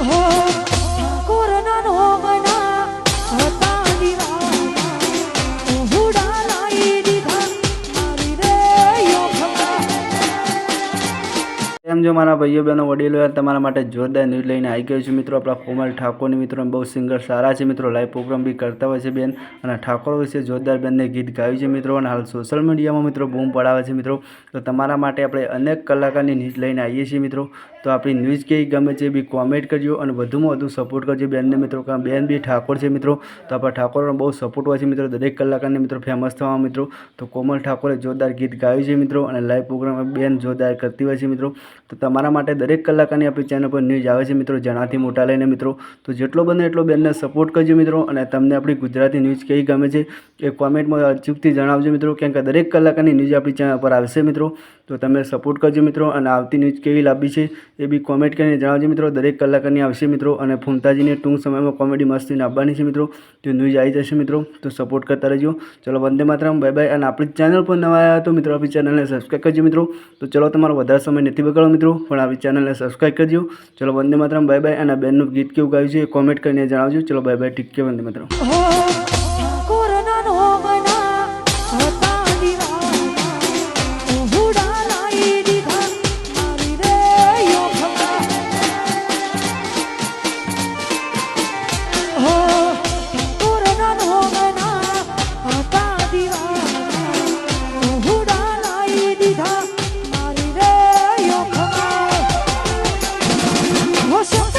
Oh. એમ જો મારા ભાઈઓ, બહેનો, વડીલો? તમારા માટે જોરદાર ન્યૂઝ લઈને આવી ગયો છું મિત્રો. આપણા કોમલ ઠાકોરની મિત્રો બહુ સિંગર સારા છે મિત્રો. લાઈવ પ્રોગ્રામ બી કરતા હોય છે બેન. અને ઠાકોર વિશે જોરદાર બેનને ગીત ગાયું છે મિત્રો. અને હાલ સોશિયલ મીડિયામાં મિત્રો બૂમ પડાવે છે મિત્રો. તો તમારા માટે આપણે અનેક કલાકારની ન્યૂઝ લઈને આવીએ છીએ મિત્રો. તો આપણી ન્યૂઝ કેવી ગમે છે બી કોમેન્ટ કરજો અને વધુમાં વધુ સપોર્ટ કરજો બેનને મિત્રો. કારણ બેન બી ઠાકોર છે મિત્રો. તો આપણા ઠાકોરનો બહુ સપોર્ટ હોય છે મિત્રો. દરેક કલાકારને મિત્રો ફેમસ થવા મિત્રો. તો કોમલ ઠાકોરે જોરદાર ગીત ગાયું છે મિત્રો. અને લાઈવ પ્રોગ્રામ બેન જોરદાર કરતી હોય છે મિત્રો. તો તમારા માટે દરેક કલાકારની આપણી ચેનલ પર ન્યૂઝ આવે છે મિત્રો જણાથી મોટા લઈને મિત્રો. તો જેટલો બને એટલો બેનને સપોર્ટ કરજો મિત્રો અને તમને આપણી ગુજરાતી ન્યૂઝ કેવી ગમે છે એ કોમેન્ટમાં અચૂકથી જણાવજો મિત્રો, કેમ કે દરેક કલાકારની ન્યૂઝ આપણી ચેનલ પર આવશે મિત્રો. તો તમે સપોર્ટ કરજો મિત્રો અને આવતી ન્યૂઝ કેવી લાંબી છે એ બી કોમેન્ટ કરીને જણાવજો મિત્રો. દરેક કલાકારની આવશે મિત્રો અને ફૂમતાજીને ટૂંક સમયમાં કોમેડી મસ્તીને આપવાની છે મિત્રો. તો ન્યૂઝ આવી જશે મિત્રો, તો સપોર્ટ કરતા રહેજો. ચલો વંદે માતરમ બાય બાય અને આપણી ચેનલ પર નવા આવ્યા તો મિત્રો આપણી ચેનલને સબસ્ક્રાઈબ કરજો મિત્રો. તો ચલો તમારો વધારે સમય નથી બગાડો મિત્રો, પણ આવી ચેનલને સબસ્ક્રાઈબ કરજો. ચલો વંદે માતરમ, બાય બાય, અને બેનનું ગીત કેવું ગાયું છે એ કોમેન્ટ કરીને જણાવજો. ચલો બાય બાય ટીક કે વંદે માતરમ. Yo